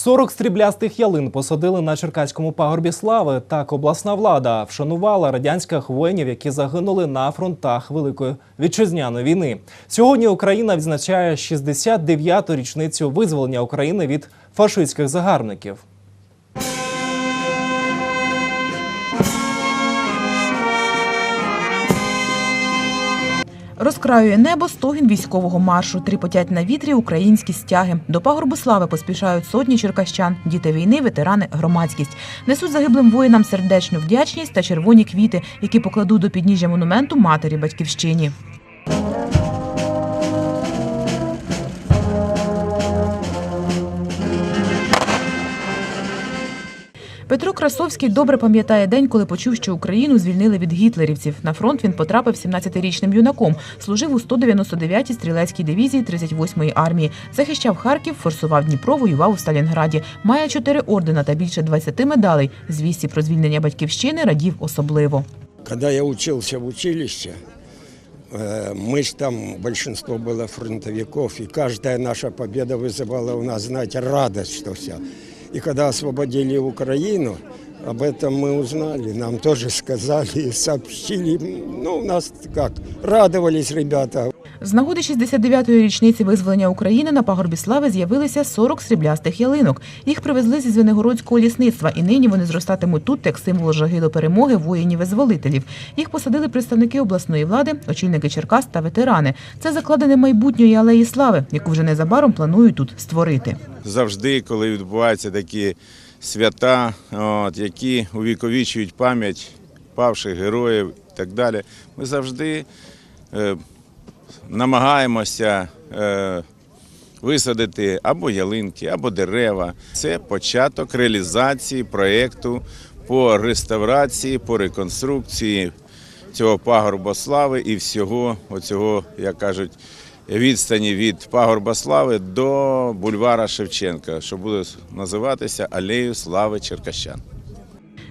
40 стріблястих ялин посадили на Черкаському пагорбі слави. Так обласна влада вшанувала радянських воїнів, які загинули на фронтах Великої вітчизняної війни. Сьогодні Україна відзначає 69-ту річницю визволення України від фашистських загарбників. Розкраює небо стогін військового маршу. Тріпотять на вітрі українські стяги. До пагорбу слави поспішають сотні черкащан, діти війни, ветерани, громадськість. Несуть загиблим воїнам сердечну вдячність та червоні квіти, які покладуть до підніжжя монументу матері батьківщині. Петро Красовський добре пам'ятає день, коли почув, що Україну звільнили від гітлерівців. На фронт він потрапив 17-річним юнаком. Служив у 199-й стрілецькій дивізії 38-ї армії. Захищав Харків, форсував Дніпро, воював у Сталінграді. Має чотири ордена та більше 20 медалей. Звісті про звільнення батьківщини радів особливо. Когда я учился в училище, э, мы ж там, большинство было фронтовиков, и каждая наша победа вызывала у нас, знаете, радость, что вся. И когда освободили Украину, об этом мы узнали, нам тоже сказали сообщили. Ну, у нас как, радовались ребята. З нагоди 69-ї річниці визволення України на пагорбі слави з'явилися 40 сріблястих ялинок. Їх привезли зі Звенигородського лісництва, і нині вони зростатимуть тут як символ жаги до перемоги воїнів-визволителів. Їх посадили представники обласної влади, очільники Черкас та ветерани. Це закладене майбутньої алеї слави, яку вже незабаром планують тут створити. завжди, коли відбуваються такі свята, от, які увіковічують пам'ять павших героїв і так далі, ми завжди е, намагаємося е, висадити або ялинки, або дерева. Це початок реалізації проєкту по реставрації, по реконструкції цього пагорба слави і всього оцього, як кажуть, відстані від пагорба слави до бульвара Шевченка, що буде називатися Алею слави Черкащан.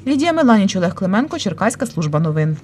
Лідія Меланіч, Олег Клименко, Черкаська служба новин.